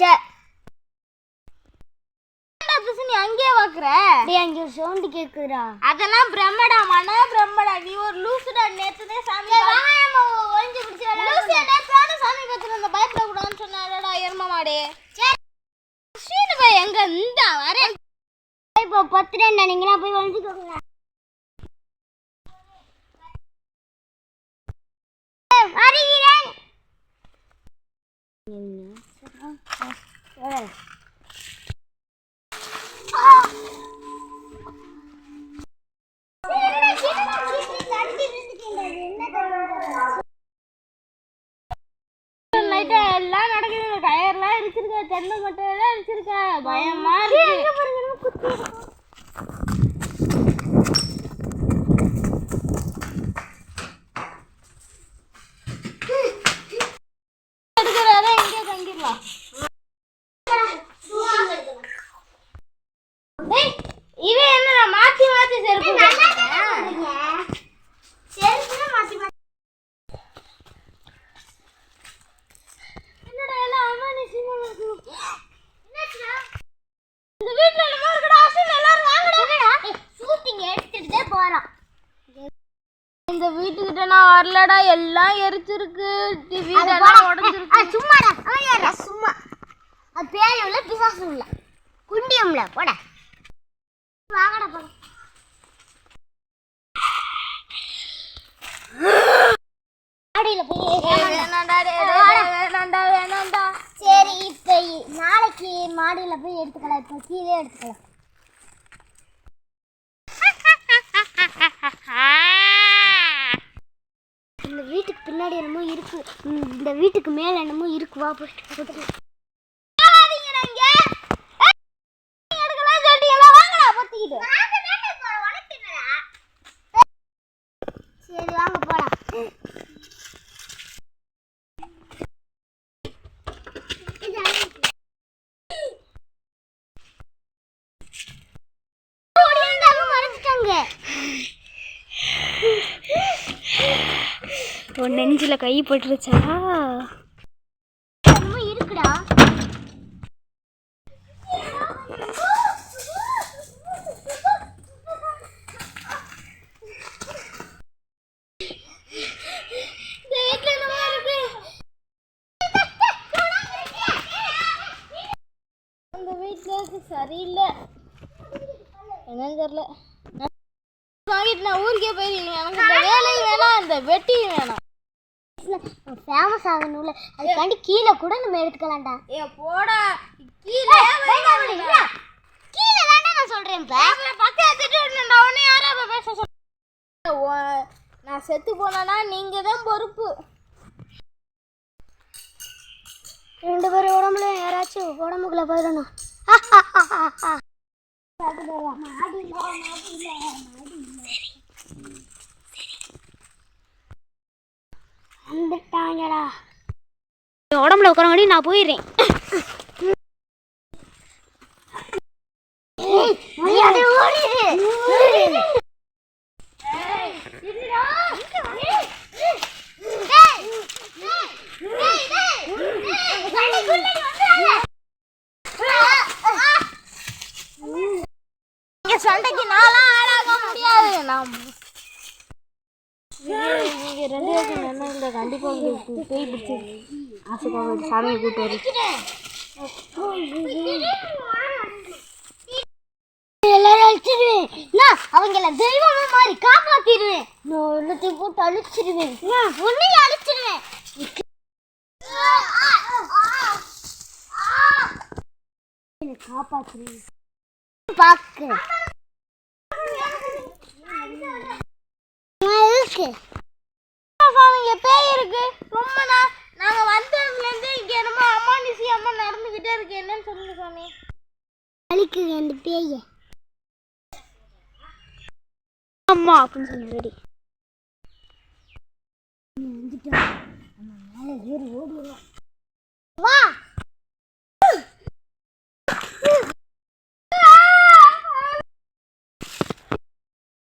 சே நீ அங்கேயே பாக்குற அங்க சவுண்ட் கேக்குதுடா. அதெல்லாம் பிரம்மடா மன பிரம்மடா. நீ ஒரு லூசுடா நேத்துனே சாமி ஒளிஞ்சு பிடிச்சு லூசு நேத்தான சாமி பத்திர அந்த பயப்பட கூடாதுன்னு சொன்னாடா எரும மாடு. சரி. எங்க இந்த வரேன். இப்போ பத்து ரெண்டா நீங்களா போய் ஒளிஞ்சுக்கோங்க வருகிறேன் லைட்டா எல்லாம் நடக்குது டயர்லாம் அடிச்சிருக்க தென்னை மட்டும் எல்லாம் அடிச்சிருக்க பயமா இருக்கு எடுக்கிறார எங்கே தங்கிடலாம் டேய், இவன் என்னடா மாத்தி மாத்தி செருப்பு போட்டுருக்கான்? என்னடா எல்லாம் அமானுஷமா இருக்கு? இந்த வீட்ல என்னமோ இருக்குடா, அஸ்வின் எல்லாரும் வாங்கடா. ஷூட்டிங் எடுத்துட்டு போறோம் இந்த வீட்டுக்கிட்ட நான் வரலடா எல்லாம் எரிச்சிருக்கு. டி- வீடெல்லாம் உடஞ்சிருக்கு. சும்மாடா. யாரா சும்மா. அது பேயும் இல்ல பிசாசும் இல்ல. குண்டியும் இல்ல போட. வாங்கடா போட. மாடியில போய் சரி இப்ப நாளைக்கு மாடியில போய் எடுத்துக்கலாம். இப்போ கீழே எடுத்துக்கலாம். இந்த வீட்டுக்கு பின்னாடி என்னமோ இருக்கு. ம், இந்த வீட்டுக்கு மேல என்னமோ இருக்கு. வா போயிட்டு உன் கை பட்டுருச்சா என்னமோ இருக்குடா இந்த வீட்ல என்னமோ இருக்கு. அந்த வீட்ல இருக்கு சரியில்லை என்னன்னு தெரியல நான் வாங்கிட்டு நான் ஊருக்கே போயிருக்கேன் எனக்கு இந்த வேலையும் வேணாம் இந்த வெட்டியும் வேணாம் ஃபேமஸ் ஆகணும்ல. அதுக்காண்டி கீழே கூட நம்ம எடுத்துக்கலாம்டா. ஏ போடா. கீழே கீழே தான்டா நான் சொல்றேன் இப்ப. பக்கம் திட்டு விடணும்டா உன்னை அப்ப பேச சொல்ல உன்- நான் செத்து போனேன்னா நீங்க தான் பொறுப்பு. ரெண்டு பேரும் உடம்புல யாராச்சும் உடம்புக்குள்ள போயிடணும். வந்துட்டாங்கடா. உடம்புல உட்காரங்காடி நான் போயிடுறேன். ஓடிடு இங்க சண்டைக்கு நான்லாம் ஆளாக முடியாது நான் நீங்க ரெண்டு பேருக்கு என்ன இல்லை கண்டிப்பாக உங்களுக்கு பேய் பிடிச்சி ஆசைக்காக சாமியை கூட்டு வரும் எல்லாரும் அழிச்சிருவேன். நான் அவங்கள தெய்வமா மாதிரி காப்பாத்திடுவேன். நான் எல்லாத்தையும் போட்டு அழிச்சிருவேன். உன்னையும் அழிச்சிருவேன். காப்பாத்துறேன் பாக்கு இருக்கு இங்க பேய் இருக்கு. ரொம்ப நான் நாங்க வந்ததுலேருந்து இங்க என்னமோ அம்மா நிசி அம்மா நடந்துகிட்டே இருக்கு. என்னன்னு சொல்லுங்க சாமி. அழிக்கு அந்த பேய. அம்மா அப்படின்னு சொல்லி ரெடி. மேலே ஏறி ஓடிடுவோம் வா.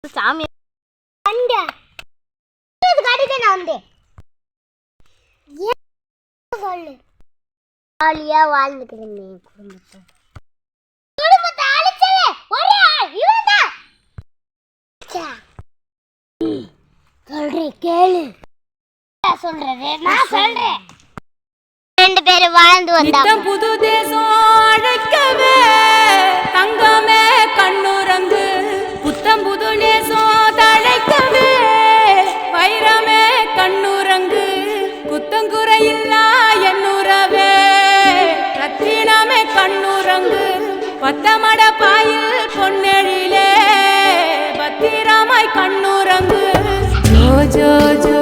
சாமி காட்டிட்டு நான் வந்தேன். ஏன் சொல்லு ஜாலியா வாழ்ந்துக்கிறேன் குடும்பத்தை குடும்பத்தை அழிச்சவே ஒரே ஆள் இவன் தான் சொல்றேன் கேளு. நான் சொல்றேன் நான் சொல்றேன். ரெண்டு பேரும் வாழ்ந்து வந்தாங்க. புது தேசம் அழைக்கவே தங்கமே கண்ணுரங்கு பத்தமட பாயில் பொன்னெழிலே பத்திரமாய் கண்ணுரங்கு ஜோ ஜோ ஜோ.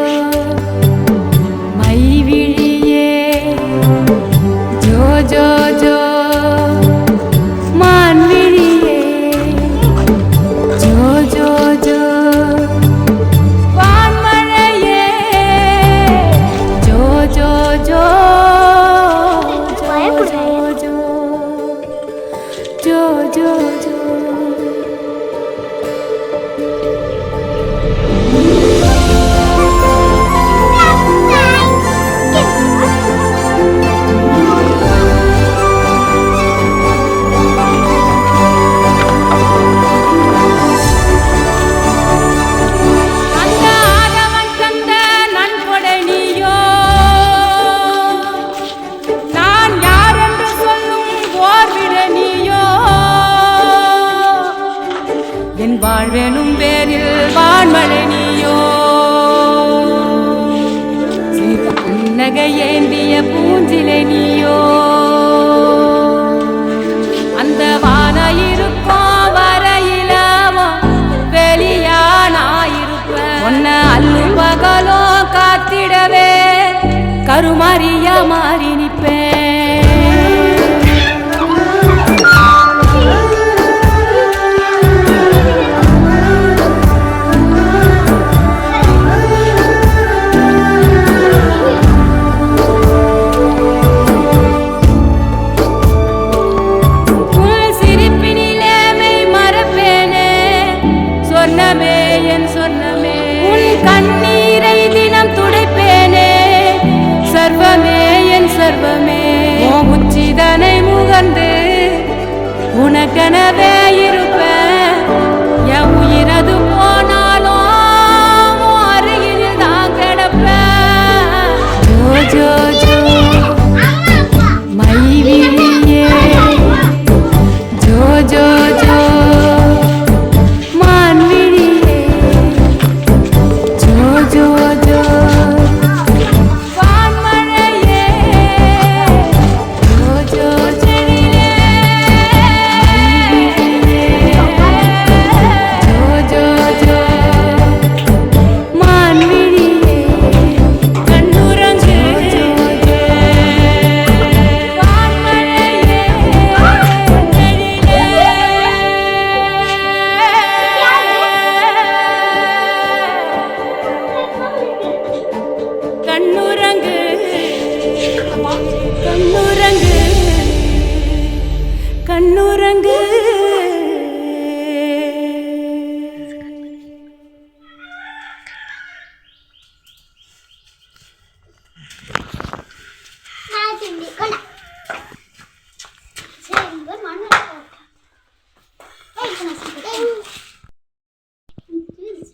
Maria, Maria. உனக்கெனவே இருப்ப என் உயிரது போனாலும் அருகில் தான் கிடப்ப ஜோ ஜோ ஜோ ஜோ ஜோ.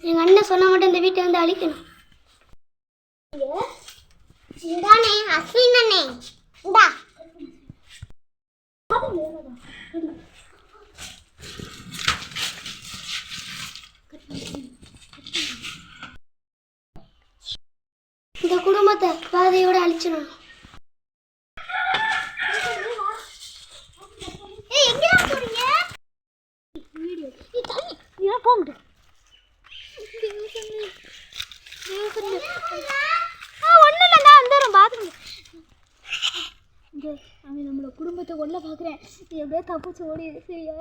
எங்க அண்ணன் சொல்ல மட்டும் இந்த வீட்டை வந்து அழிக்கணும். இதானே அஸ்வின் அண்ணே. இந்தா. இந்த குடும்பத்தை பாதையோட அழிச்சிடணும். ஒன்றும் இல்லை நான் வந்துடுறேன் பாத்ரூம். அவன் குடும்பத்தை கொல்ல பார்க்குறேன் நீ எப்படியே தப்பிச்சு ஓடி சரியா?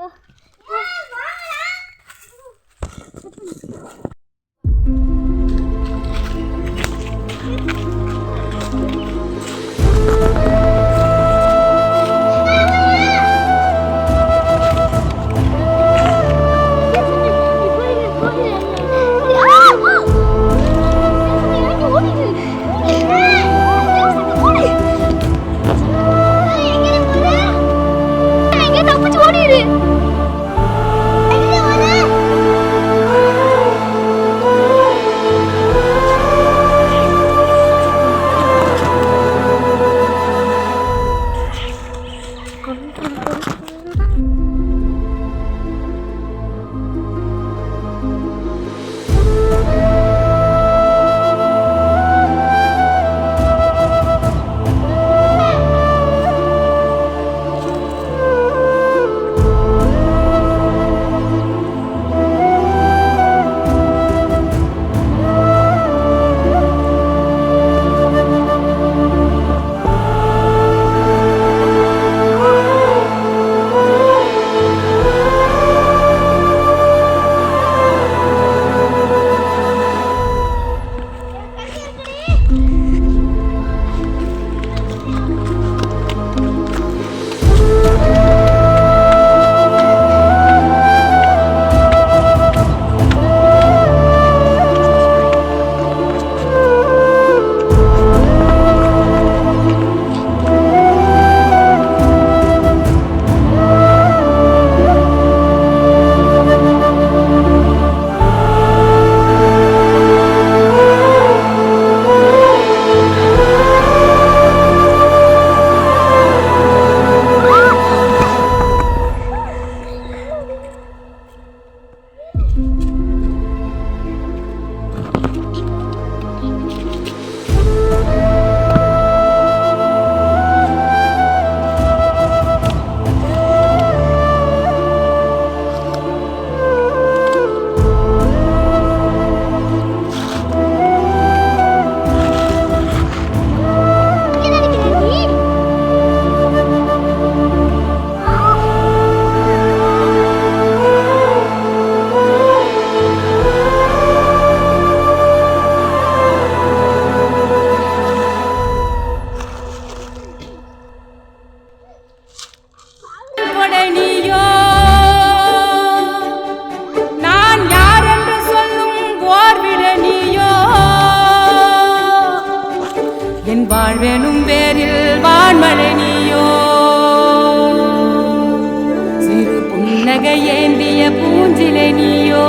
நீயோ.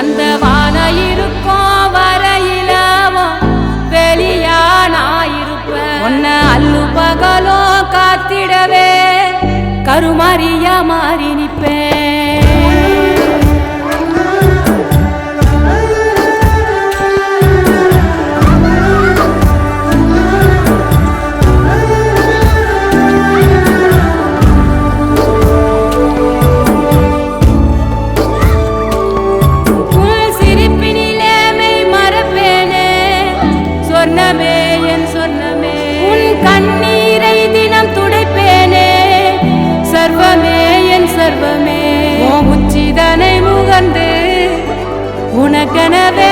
அந்த வான இருக்கும் வரையிலவோ வெளியா நான் இருப்பேன் உன்னை காத்திடவே கருமாரியா மாறி நிற்பேன். And whenever